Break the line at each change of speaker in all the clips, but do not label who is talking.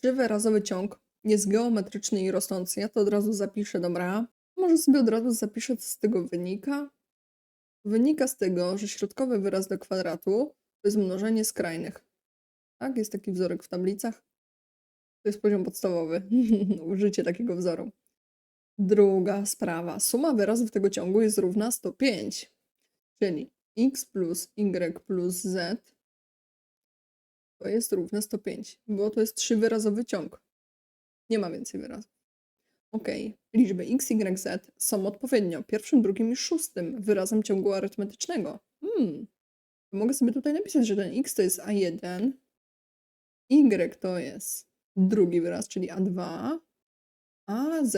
Trzywyrazowy ciąg jest geometryczny i rosnący. Ja to od razu zapiszę, dobra? Może sobie od razu zapiszę, co z tego wynika. Wynika z tego, że środkowy wyraz do kwadratu to jest mnożenie skrajnych. Tak? Jest taki wzorek w tablicach. To jest poziom podstawowy. Użycie takiego wzoru. Druga sprawa. Suma wyrazów tego ciągu jest równa 105. Czyli x plus y plus z to jest równe 105, bo to jest trzywyrazowy ciąg. Nie ma więcej wyrazów. Ok, liczby x, y, z są odpowiednio pierwszym, drugim i szóstym wyrazem ciągu arytmetycznego. Hmm. Mogę sobie tutaj napisać, że ten x to jest a1, y to jest drugi wyraz, czyli a2, a z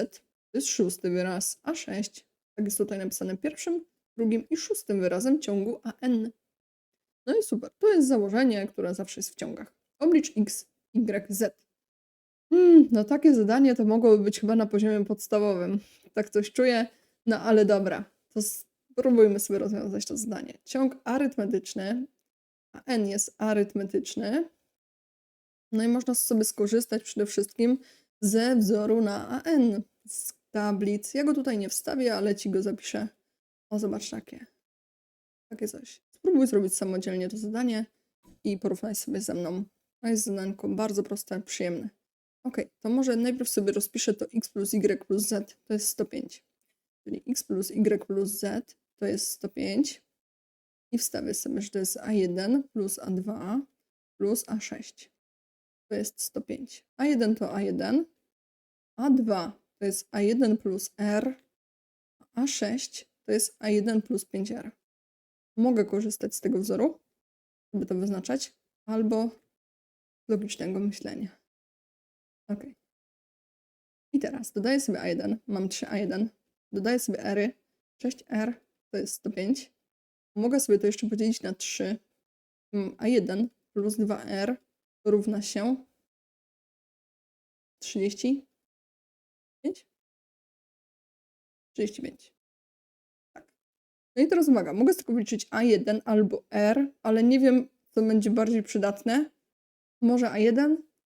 to jest szósty wyraz, a6. Tak jest tutaj napisane pierwszym, drugim i szóstym wyrazem ciągu an. No i super. To jest założenie, które zawsze jest w ciągach. Oblicz x, y, z. Hmm, no takie zadanie to mogłoby być chyba na poziomie podstawowym. Tak coś czuję, no ale dobra. To spróbujmy sobie rozwiązać to zadanie. Ciąg arytmetyczny, a n jest arytmetyczny. No i można sobie skorzystać przede wszystkim ze wzoru na AN z tablic. Ja go tutaj nie wstawię, ale ci go zapiszę. O, zobacz takie. Takie coś. Spróbuj zrobić samodzielnie to zadanie i porównaj sobie ze mną. To jest zadanko bardzo proste, przyjemne. Ok, to może najpierw sobie rozpiszę to x plus y plus z to jest 105. Czyli x plus y plus z to jest 105. I wstawię sobie, że to jest a1 plus a2 plus a6. To jest 105. a1 to a1, a2 to jest a1 plus r, a 6 to jest a1 plus 5r. Mogę korzystać z tego wzoru, żeby to wyznaczać, albo logicznego myślenia. Ok. I teraz dodaję sobie a1, mam 3a1, dodaję sobie r, 6r to jest 105. Mogę sobie to jeszcze podzielić na 3. Mam a1 plus 2r równa się 35? 35. No i teraz uwaga, mogę tylko wyliczyć A1 albo R, ale nie wiem, co będzie bardziej przydatne. Może A1,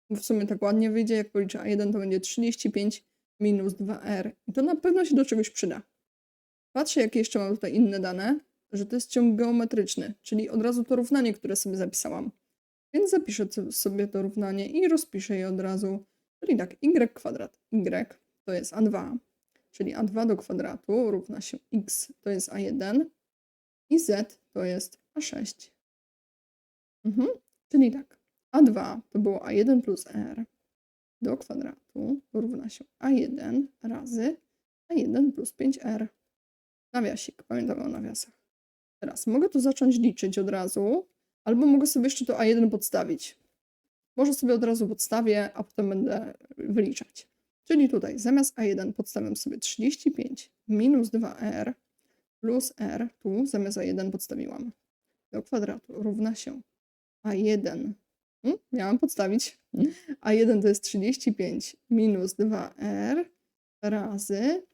bo w sumie tak ładnie wyjdzie, jak policzę A1, to będzie 35 minus 2R. I to na pewno się do czegoś przyda. Patrzę, jakie jeszcze mam tutaj inne dane, że to jest ciąg geometryczny, czyli od razu to równanie, które sobie zapisałam. Więc zapiszę sobie to równanie i rozpiszę je od razu. Czyli tak, y kwadrat y to jest a2, czyli a2 do kwadratu równa się x to jest a1 i z to jest a6. Mhm. Czyli tak, a2 to było a1 plus r do kwadratu równa się a1 razy a1 plus 5r. Nawiasik, pamiętamy o nawiasach. Teraz mogę tu zacząć liczyć od razu, albo mogę sobie jeszcze to a1 podstawić. Może sobie od razu podstawię, a potem będę wyliczać. Czyli tutaj zamiast A1 podstawiam sobie 35 minus 2R plus R, tu zamiast A1 podstawiłam do kwadratu równa się A1. Hmm? Miałam podstawić. A1 to jest 35 minus 2R razy.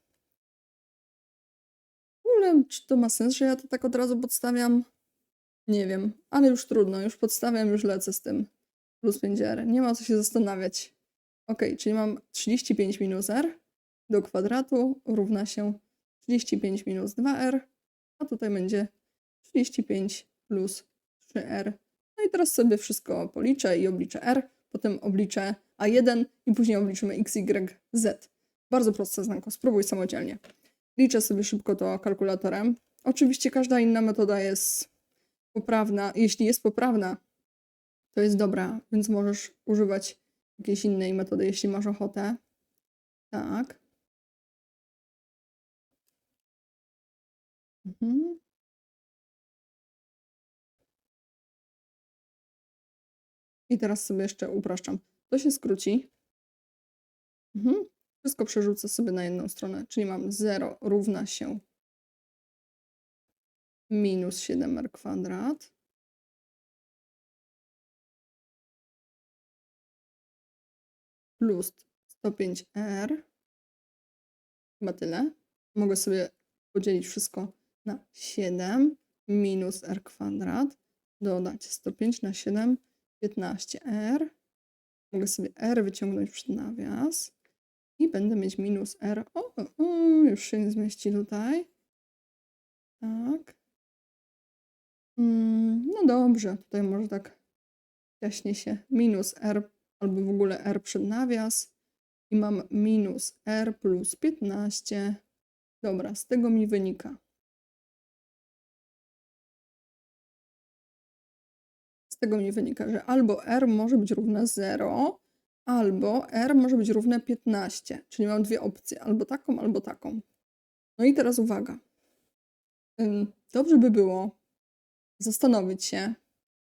W ogóle, czy to ma sens, że ja to tak od razu podstawiam? Nie wiem, ale już trudno, już podstawiam, już lecę z tym plus 5r. Nie ma co się zastanawiać. Ok, czyli mam 35 minus r do kwadratu równa się 35 minus 2r, a tutaj będzie 35 plus 3r. No i teraz sobie wszystko policzę i obliczę r, potem obliczę a1 i później obliczymy x, y, z. Bardzo proste znako, spróbuj samodzielnie. Liczę sobie szybko to kalkulatorem. Oczywiście każda inna metoda jest poprawna. Jeśli jest poprawna, to jest dobra, więc możesz używać jakiejś innej metody, jeśli masz ochotę. Tak. Mhm. I teraz sobie jeszcze upraszczam. To się skróci. Mhm. Wszystko przerzucę sobie na jedną stronę, czyli mam 0 równa się minus 7r kwadrat plus 105R. Chyba tyle. Mogę sobie podzielić wszystko na 7 minus r kwadrat, dodać 105 na 7, 15r Mogę sobie R wyciągnąć przed nawias. I będę mieć minus R. O, o, o, już się nie zmieści tutaj. Tak. Mm, no dobrze, tutaj może tak jaśnie się minus R albo w ogóle R przed nawias. I mam minus R plus 15. Dobra, z tego mi wynika. Z tego mi wynika, że albo R może być równe 0, albo R może być równe 15. Czyli mam dwie opcje, albo taką, albo taką. No i teraz uwaga. Dobrze by było zastanowić się,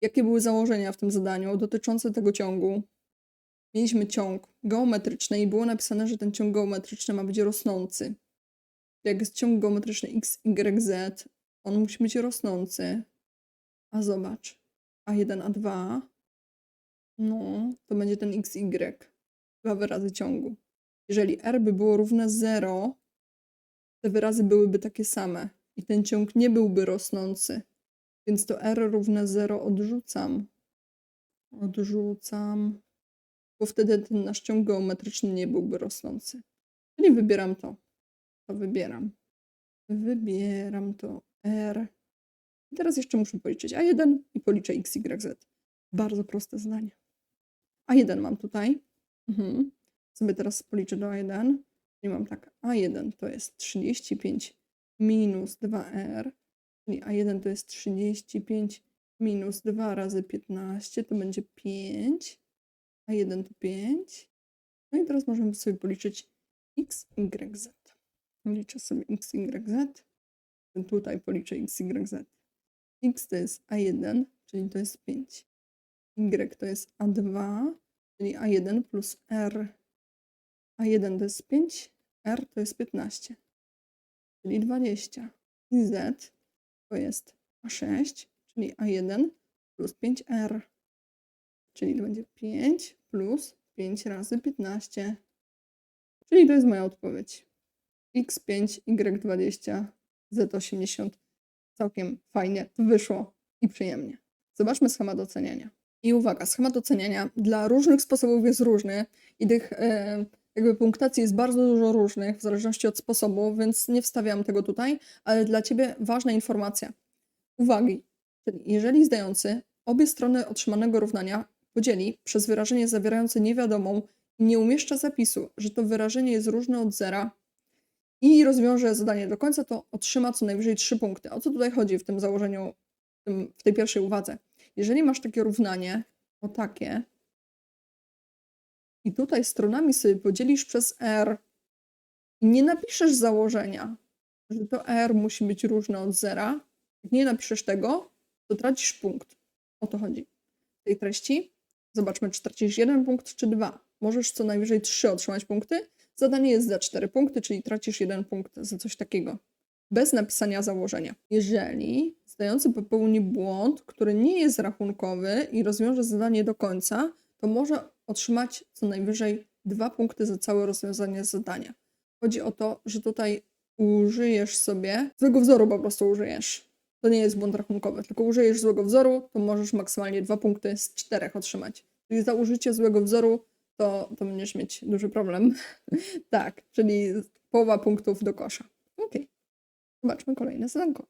jakie były założenia w tym zadaniu dotyczące tego ciągu. Mieliśmy ciąg geometryczny i było napisane, że ten ciąg geometryczny ma być rosnący. Jak jest ciąg geometryczny x, y, z, on musi być rosnący. A zobacz, a1, a2, no, to będzie ten x, y. Dwa wyrazy ciągu. Jeżeli r by było równe 0, te wyrazy byłyby takie same i ten ciąg nie byłby rosnący. Więc to r równe 0 odrzucam. Odrzucam. Bo wtedy ten nasz ciąg geometryczny nie byłby rosnący. Czyli wybieram to. To wybieram. Wybieram to r. I teraz jeszcze muszę policzyć a1 i policzę x, y, z. Bardzo proste zdanie. A1 mam tutaj. Mhm. Sobie teraz policzę do A1. I mam tak, A1 to jest 35 minus 2R, czyli A1 to jest 35 minus 2 razy 15, to będzie 5. A1 to 5. No i teraz możemy sobie policzyć x, y, z. Liczę sobie x, y, z. Tutaj policzę x, y, z. x to jest A1, czyli to jest 5. Y to jest A2, czyli A1 plus R. A1 to jest 5, R to jest 15, czyli 20. I Z to jest A6, czyli A1 plus 5R, czyli to będzie 5 plus 5 razy 15. Czyli to jest moja odpowiedź. X5, Y20, Z80. Całkiem fajnie wyszło i przyjemnie. Zobaczmy schemat oceniania. I uwaga, schemat oceniania dla różnych sposobów jest różny i tych e, jakby punktacji jest bardzo dużo różnych w zależności od sposobu, więc nie wstawiam tego tutaj, ale dla Ciebie ważna informacja. Uwagi, czyli jeżeli zdający obie strony otrzymanego równania podzieli przez wyrażenie zawierające niewiadomą i nie umieszcza zapisu, że to wyrażenie jest różne od zera i rozwiąże zadanie do końca, to otrzyma co najwyżej 3 punkty. O co tutaj chodzi w tym założeniu, w, tym, w tej pierwszej uwadze? Jeżeli masz takie równanie, o takie, i tutaj stronami sobie podzielisz przez R nie napiszesz założenia, że to R musi być różne od zera, jak nie napiszesz tego, to tracisz punkt. O to chodzi. W tej treści zobaczmy, czy tracisz jeden punkt, czy dwa. Możesz co najwyżej trzy otrzymać punkty. Zadanie jest za cztery punkty, czyli tracisz jeden punkt za coś takiego. Bez napisania założenia. Jeżeli zdający popełni błąd, który nie jest rachunkowy i rozwiąże zadanie do końca, to może otrzymać co najwyżej dwa punkty za całe rozwiązanie zadania. Chodzi o to, że tutaj użyjesz sobie złego wzoru, po prostu użyjesz. To nie jest błąd rachunkowy, tylko użyjesz złego wzoru, to możesz maksymalnie dwa punkty z czterech otrzymać. Czyli za użycie złego wzoru to, to będziesz mieć duży problem. tak, czyli połowa punktów do kosza. Ok. Zobaczmy kolejne zadanko.